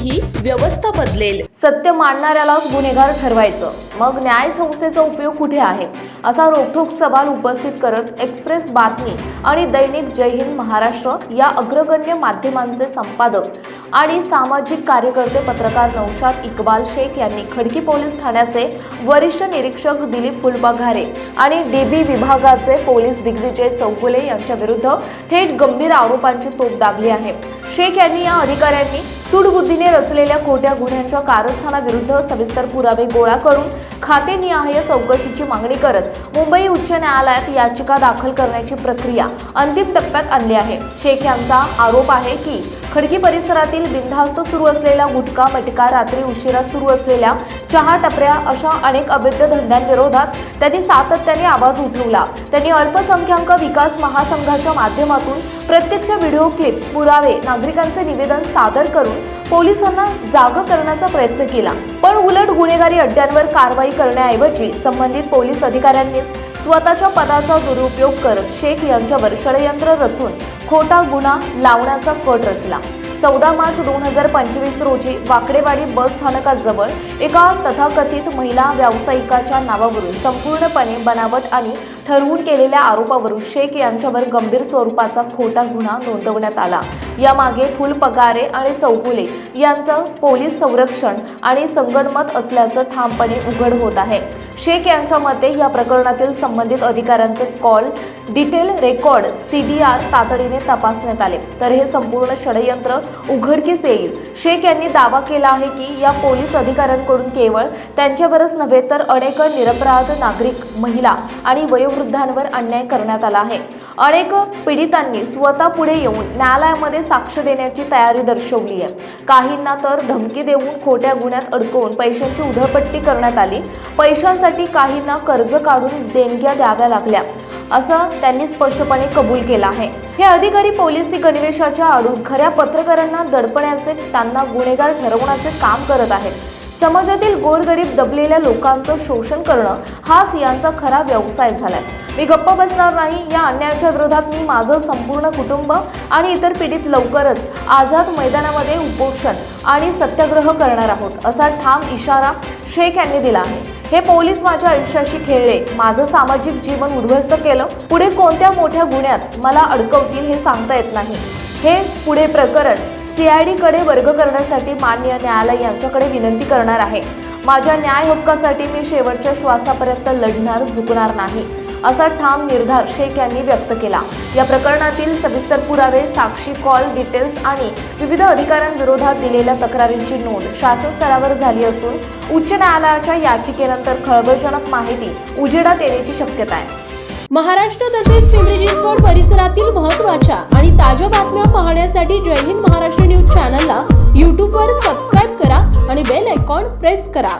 ही व्यवस्था बदलेल. सत्य मांडणाऱ्यालाच गुन्हेगार ठरवायचं. मग न्याय संस्थेचा उपयोग कुठे आहे? असा रोखठोक सवाल उपस्थित करत एक्सप्रेस बातमी आणि दैनिक जय हिंद महाराष्ट्र या अग्रगण्य माध्यमांचे संपादक आणि सामाजिक कार्यकर्ते पत्रकार नौशाद इक्बाल शेख यांनी खडकी पोलीस ठाण्याचे वरिष्ठ निरीक्षक दिलीप फुलबाघारे आणि डीबी विभागाचे पोलीस दिग्विजय चौगुले यांच्या विरुद्ध थेट गंभीर आरोपांची तोप दागली आहे. शेख यांनी या अधिकाऱ्यांनी सूडबुद्धीने रचलेल्या खोट्या गुन्ह्यांच्या कारस्थानाविरुद्ध सविस्तर पुरावे गोळा करून खातेनिहाय चौकशीची मागणी करत मुंबई उच्च न्यायालयात याचिका दाखल करण्याची प्रक्रिया अंतिम टप्प्यात आणली आहे. शेख यांचा आरोप आहे की खडकी परिसरातील बिनधास्त सुरू असलेला गुटखा मटका रात्री उशिरा सुरू असलेल्या चहा टपऱ्या अशा अनेक अवैध धंद्यांविरोधात त्यांनी सातत्याने आवाज उठवला. त्यांनी अल्पसंख्याक विकास महासंघाच्या माध्यमातून प्रत्यक्ष व्हिडिओ क्लिप्स पुरावे नागरिकांचे निवेदन सादर करून पोलिसांना जाग करण्याचा प्रयत्न केला. पण उलट गुन्हेगारी अड्ड्यांवर कारवाई करण्याऐवजी संबंधित पोलीस अधिकाऱ्यांनीच स्वतःच्या पदाचा दुरुपयोग करत शेख यांच्यावर षडयंत्र रचून खोटा गुन्हा लावण्याचा कट रचला. चौदा मार्च दोन हजार पंचवीस रोजी वाकडेवाडी बस स्थानकाजवळ एका तथाकथित महिला व्यावसायिकाच्या नावावरून संपूर्णपणे बनावट आणि ठरवून केलेल्या आरोपावरून शेख यांच्यावर गंभीर स्वरूपाचा खोटा गुन्हा नोंदवण्यात आला. यामागे फुल पगारे आणि चौगुले यांचं पोलीस संरक्षण आणि संगणमत असल्याचं ठामपणे उघड होत आहे. शेख यांच्या मते या प्रकरणातील संबंधित अधिकाऱ्यांचे call detail record C D R तातडीने तपासण्यात आले. तर हे संपूर्ण षडयंत्र उघडकीस येईल. शेख यांनी दावा केला आहे की या पोलीस अधिकाऱ्यांकडून केवळ त्यांच्यावरच नव्हे तर अनेक निरपराध नागरिक महिला आणि वयोवृद्धांवर अन्याय करण्यात आला आहे. अनेक पीडितांनी स्वतः पुढे येऊन न्यायालयामध्ये साक्ष देण्याची तयारी दर्शवली आहे. काहींना तर धमकी देऊन खोट्या गुन्ह्यात अडकवून पैशांची उधळपट्टी करण्यात आली. पैशांसाठी काहींना कर्ज काढून देणग्या द्याव्या लागल्या. असं त्यांनी स्पष्टपणे कबूल केलं आहे. हे अधिकारी पोलिसी गणवेशाच्या आडून खऱ्या पत्रकारांना दडपण्याचे त्यांना गुन्हेगार ठरवण्याचे काम करत आहेत. समाजातील गोरगरीब दबलेल्या लोकांचं शोषण करणं हाच यांचा खरा व्यवसाय झालाय. मी गप्प बसणार नाही. या अन्यायाच्या विरोधात मी माझं संपूर्ण कुटुंब आणि इतर पीडित लवकरच आझाद मैदानामध्ये उपोषण आणि सत्याग्रह करणार आहोत असा ठाम इशारा शेख यांनी दिला आहे. हे पोलीस माझ्या आयुष्याशी खेळले. माझं सामाजिक जीवन उद्ध्वस्त केलं. पुढे कोणत्या मोठ्या गुन्ह्यात मला अडकवतील हे सांगता येत नाही. हे पुढे प्रकरण सीआयडीकडे वर्ग करण्यासाठी मान्य न्यायालय यांच्याकडे विनंती करणार आहे. माझ्या न्याय हक्कासाठी मी शेवटच्या श्वासापर्यंत लढणार झुकणार नाही. असा ठाम निर्धार शेख यांनी व्यक्त केला. या प्रकरणातील सविस्तर पुरावे साक्षी कॉल डिटेल्स आणि विविध अधिकाऱ्यांविरोधात दिलेल्या तक्रारींची नोंद शासन स्तरावर झाली असून उच्च न्यायालयाच्या याचिकेनंतर खळबळजनक माहिती उजेडात येण्याची शक्यता आहे. महाराष्ट्र तसेच पिंपरी चिंचवड परिसरातील महत्त्वाच्या आणि ताज्या बातम्या पाहण्यासाठी जय हिंद महाराष्ट्र न्यूज चॅनलला यूट्यूबवर सबस्क्राईब करा आणि बेल आयकॉन प्रेस करा.